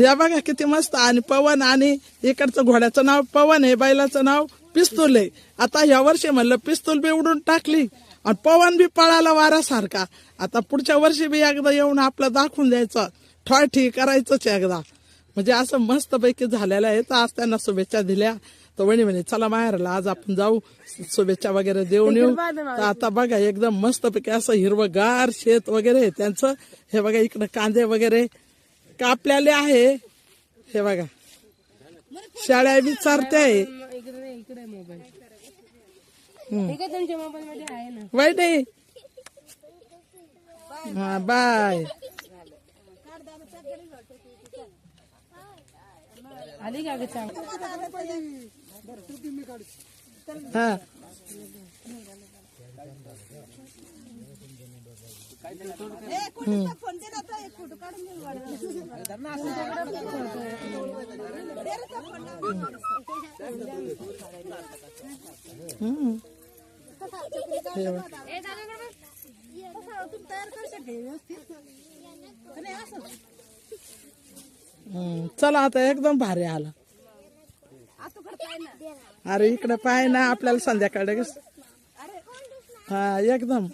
या बघा किती मस्त. आणि पवन आणि इकडचं घोड्याचं नाव पवन आहे बैलाचं नाव पिस्तूल आहे. आता या वर्षी म्हणलं पिस्तूल बी उडून टाकली आणि पवन बी पळाला वारासारखा आता पुढच्या वर्षी बी एकदा येऊन आपलं दाखवून द्यायचं. ठॉठी करायचंच एकदा. म्हणजे असं मस्त पैकी झालेलं आहे. तर आज त्यांना शुभेच्छा दिल्या. तर वणी म्हणे चला माहेरला आज आपण जाऊ. शुभेच्छा वगैरे देऊन येऊ. तर आता बघा एकदम मस्त पैकी असं हिरवगार शेत वगैरे त्यांचं. हे बघा इकडे कांदे वगैरे. कापल्याले आहे. हे बघा. शाळा बी चारते आहे. वाईट आहे. हा बाय. आली का हा हम्म. हे बघ. हम्म. चला आता एकदम भारी आला. अरे इकडे पाय ना आपल्याला संध्याकाळी हा एकदम.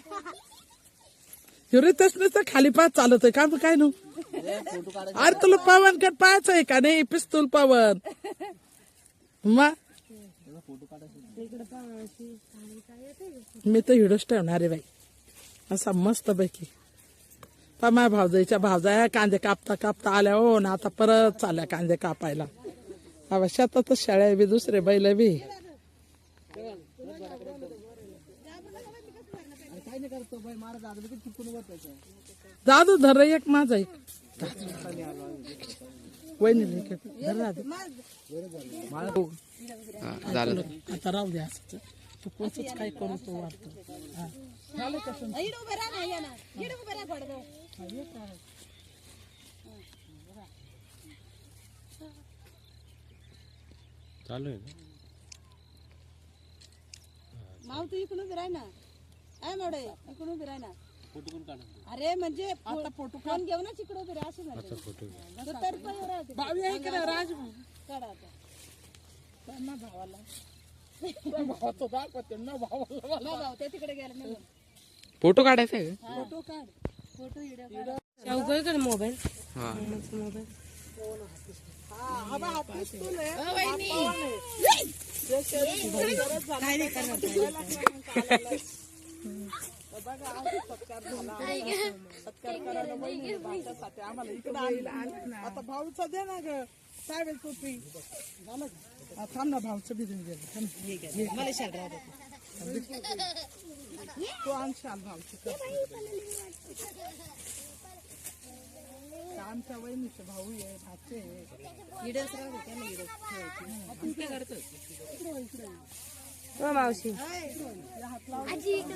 हिरे नुसतं खाली पाय चालत आहे. का मग काय नु? अरे तुला पवन कट पाहायचं आहे का नाही? पिस्तूल पवन. मग मी तर हिडोच ठेवणार आहे बाई. असा मस्त पैकी. पा भावजाईच्या भावजा कांदे कापता कापता आल्या. हो ना आता परत चालल्या कांदे कापायला. अवा शेतातच शाळ्या बी दुसरे बैल बी. दादू धर रे एक माझा एक. वहिनी धर दादू आता राहू द्या असंच. तू कोणच काय करू तो वाटतो. हा. झालं का समजून? चालू आहे ना? माव तू इकडून राह ना. आहे मोडे. इकडून उभी राह ना. अरे म्हणजे फ़ोटो फ़ोन घेऊनच उभी राह असं म्हणते तर पण एवढं होते. भावी आहे का नाही, राज काढा आता. त्यांना भावाला. त्या भावाचं दाखवते ना भावाला मला. भाऊ, ते तिकडे गेले निघून. फ़ोटो काढायचा आहे का? फ़ोटो काढ. फ़ोटो व्हिडिओ काढ. मोबाईल? हा. आहे. आता भाऊचं दे ना ग सावेल टोपी थांब ना भाऊचं भिजून दे थांब. तू आणशाल भाऊची आमच्या वहिनीचे भाऊ आहे भाचे आहे हो मावशी अरे राहू दे पटापट ते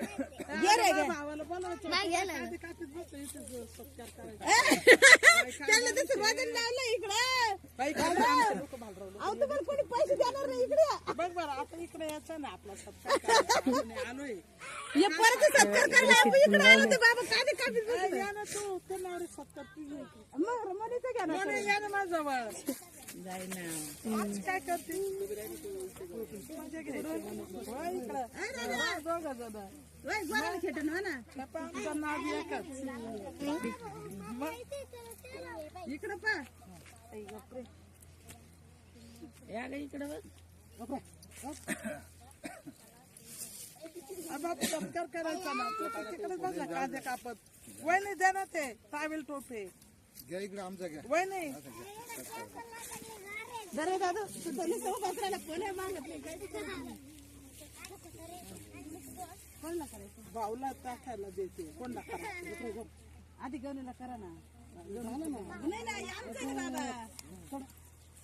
भावाला बसलं लावलं इकडं. अहो तुम्हाला कोणी पैसे देणार नाही इकडे. बघ बरं आता इकडे यायचं ना आपला सत्कार आलोय. हे परत सत्कार करायला आपण इकडे आलो ते बाबा काय कापीत ए, या ना तू ते नावरे सत्कार. तुझी मग रमणीचं घ्या ना कोणी या ना माझ्याजवळ. जाय ना काय करते इकडं. बापा, पा या ग इकडे. बाबा सत्कार करायचा ना तू कांदे कापत वय दे ना ते टावेल टोपे घ्या इकडे आमचा घ्या वय नाही जरा दादा तू नुसतं उभा करायला कोण आहे मागत नाही काय कोणला करायचं टाकायला देते कोणला बघ. आधी गवनीला करा ना नाही नाही आमचं आहे बाबा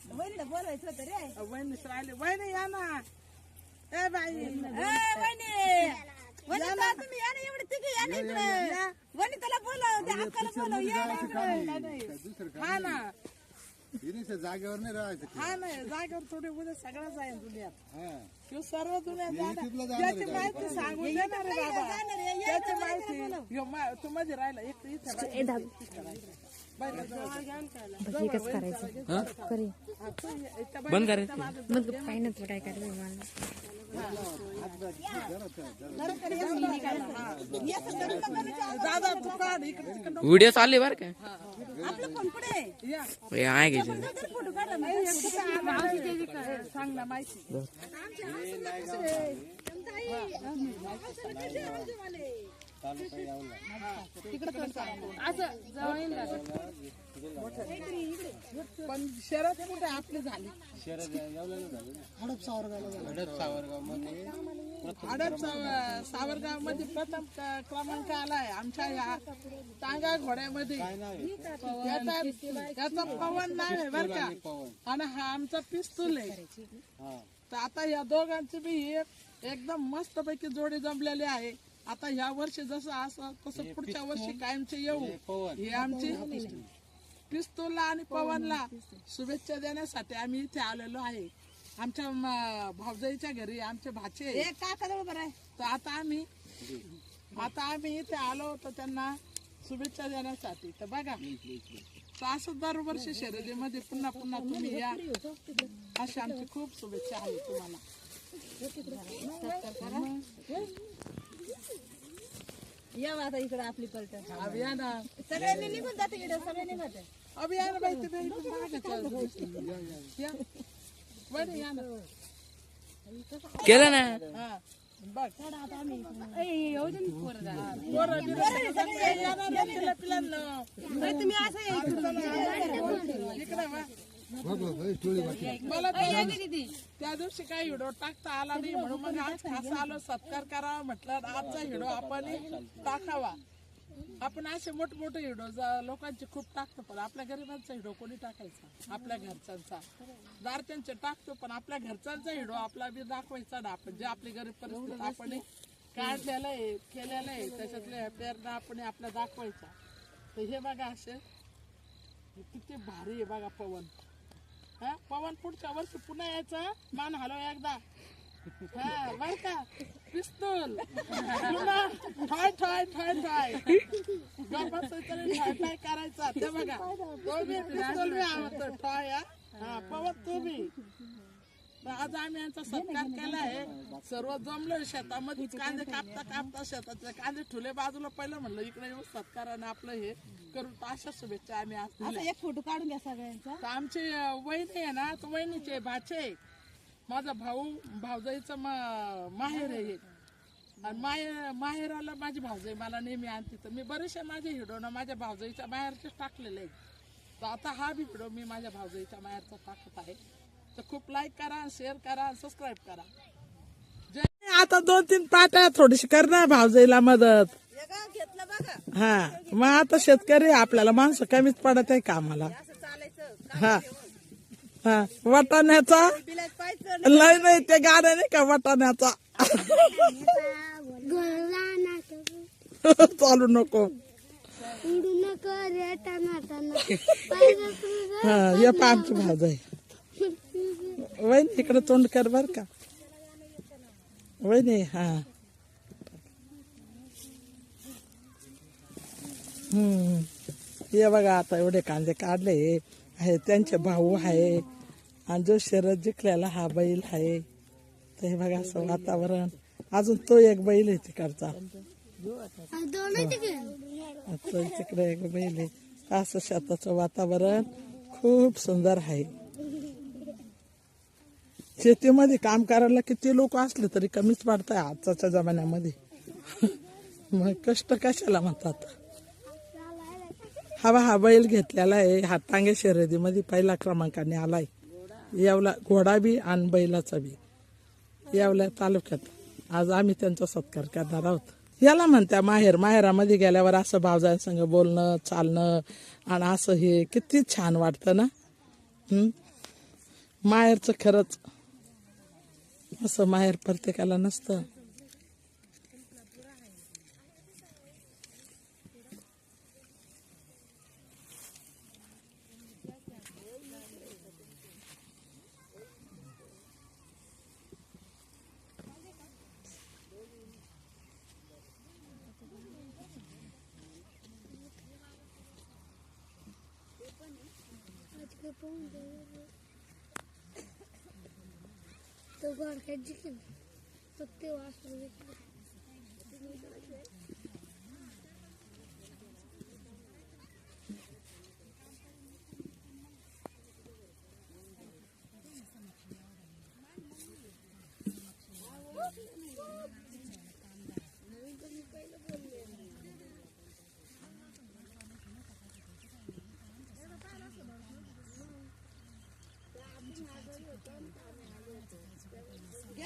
वहिनीला बोलायचं होतं रे वहिनी राहिले वहिनी या ना ए बाई वहिनी वनिता तुम्ही या ना एवढे तिघे या ना इकडे वनिताला बोलव त्या अक्काला बोलव या ना इकडे हा ना जागेवर नाही राहायचं हा नाही जागेवर थोडी उद्या सगळं जाईल दुनियात हा. किंवा सर्व दुनिया युट्यूबला जाणार? जाणार त्याची माहिती सांगून देणार रे बाबा. माहिती ह्यो मा- तू मध्ये राहिला एक तर इथे राहिला. बायका जवळ. हे कसं करायचं. करी हा, तू ये- इथं बायका- बंद करायचं मग काय नाही तुला काय करायचं मला. दादा तू काढ इकडे तिकडे. व्हिडिओ चालले बरं का? आपलं फ़ोन कुठे? आहे? या. हे आहे घ्यायचं तर फ़ोटो काढा ना. सांग ना माहिती. पण शरद कुठे आपले पण शरद कुठे आपली झाली हडप सावरगावमध्ये प्रथम क्रमांक आलाय आमच्या या टांगा घोड्यामध्ये याचा याचा पवन नाव आहे बर का? आणि हा आमचा पिस्तूल आहे. तर आता या दोघांची बी एक एकदम मस्त पैकी जोडी जमलेली आहे. आता या वर्षी जसं असं तसं पुढच्या वर्षी कायमचे येऊ. हे आमची पिस्तूलला आणि पवनला शुभेच्छा देण्यासाठी आम्ही इथे आलेलो आहे. आमच्या म- भावजाईच्या घरी आमचे भाचे ए, काका जवळ बरं आहे. तर आता आम्ही आता आम्ही इथे आलो होतो त्यांना शुभेच्छा देण्यासाठी. तर बघा. तर असं दरवर्षी शर्यतीमध्ये पुन्हा पुन्हा तुम्ही या. अशी आमची खूप शुभेच्छा आहे तुम्हाला. या आता इकडे आपली पलटण. अभियान. सगळ्यांनी निघून जाते इकडे सगळ्यांनी जाते अभियान बाई तुम्ही इथून मागे चालू. या. बरं या ना. केलं ना? हा. बघ. तुम्ही असं. मला त्या दिवशी काही व्हिडिओ टाकता आला नाही म्हणून मग आज खास आलो सत्कार करावा म्हटलं. आजचा व्हिडिओ आपण टाकावा. आपण असे मोठमोठे व्हिडिओ लोकांचे खूप टाकतो पण आपल्या गरिबांचा व्हिडिओ कोणी टाकायचा? आपल्या घरच्यांचा. दारच्यांचे टाकतो पण आपल्या घरच्यांचा व्हिडिओ आपला बी दाखवायचा ना आपण. जे आपली गरीब परिस्थिती आपण काढलेलं आहे केलेलं आहे त्याच्यातले प्रेरणा आपण आपल्या दाखवायचा. तर हे बघा असे किती भारी आहे बघा पवन. हा? पवन पुढच्या वर्षी पुन्हा यायचा मान हलव एकदा. बर का. पिस्तूल पुन्हा ठॉय ठॉय ठॉय ठॉय. गप्पाचं तरी ठॉय ठॉय करायचा. ते बघा. तो बी पिस्तूल बी आवडतो ठॉय हा. पवन तू बी तर आज आम्ही यांचा सत्कार केला आहे. सर्व जमलो शेतामध्ये कांदे कापता कापता शेतातले कांदे ठुले बाजूला पहिलं म्हणलं इकडे येऊ सत्कार आणि आपलं हे करू तर अशा शुभेच्छा आम्ही आज एक फोटो काढून घ्या सगळ्यांचा. आमचे वहिनी आहे ना तर वहिनीचे भाचे. माझा भाऊ भाऊजाईचं मा- माहेर आहे. आणि माहेर माहेराला माझी भाऊजाई मला नेहमी आणते. तर मी बरेचसे माझे व्हिडिओ ना माझ्या भाऊजाईच्या बाहेरचे टाकलेले आहेत. तर आता हा बी व्हिडिओ मी माझ्या भाऊजाईच्या बाहेरचा टाकत आहे. तर खूप लाईक करा शेअर करा सबस्क्राईब करा. जय आता दोन तीन पाट्या थोडीशी करणार भाऊजाईला मदत. एका घेतलं बघा. हा मग आता शेतकरी आपल्याला माणसं कमीच पडत आहे कामाला. हा. हा वाटाण्याचा? लय नाही ते गाणं नाही का वाटाण्याचा? चालू नको. हा ये पा आमची भाज आहे. वहिनी इकडे तोंड कर बर का. वहिनी हा. हम्म. ये बघा आता एवढे कांदे काढले. आहे त्यांचे भाऊ आहे. आणि जो शरद जिंकलेला हा बैल आहे ते बघा असं वातावरण. अजून तो एक बैल आहे तिकडचा. तो तिकडे एक बैल आहे. असं शेताचं वातावरण खूप सुंदर आहे. शेतीमध्ये काम करायला किती लोक असले तरी कमीच पडत आहे आजच्या जमान्यामध्ये. मग कष्ट कशाला म्हणतात? हा बा हा बैल घेतलेला आहे. हातांगे शर्यतीमध्ये पहिला क्रमांकाने आलाय. येवला घोडा बी आणि बैलाचा बी. येवला तालुक्यात. आज आम्ही त्यांचा सत्कार करणार आहोत. याला म्हणत्या माहेर माहेरामध्ये गेल्यावर असं भावजांसंग बोलणं चालणं आणि असं हे किती छान वाटतं ना? हं? माहेरचं खरंच असं माहेर प्रत्येकाला नसतं. तो घर खायची की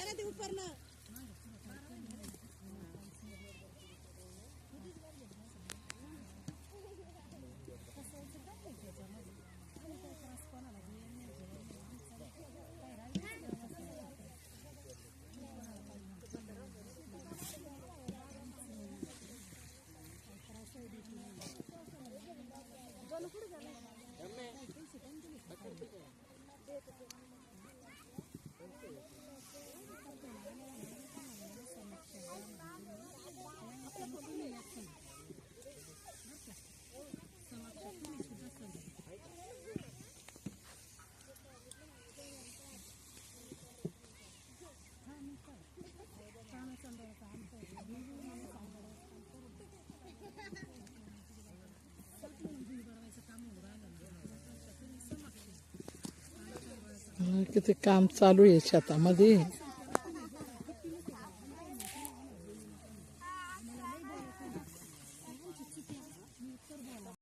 प्रत्येक वाजता घ्या ना ते की किती काम चालू आहे शेतामध्ये.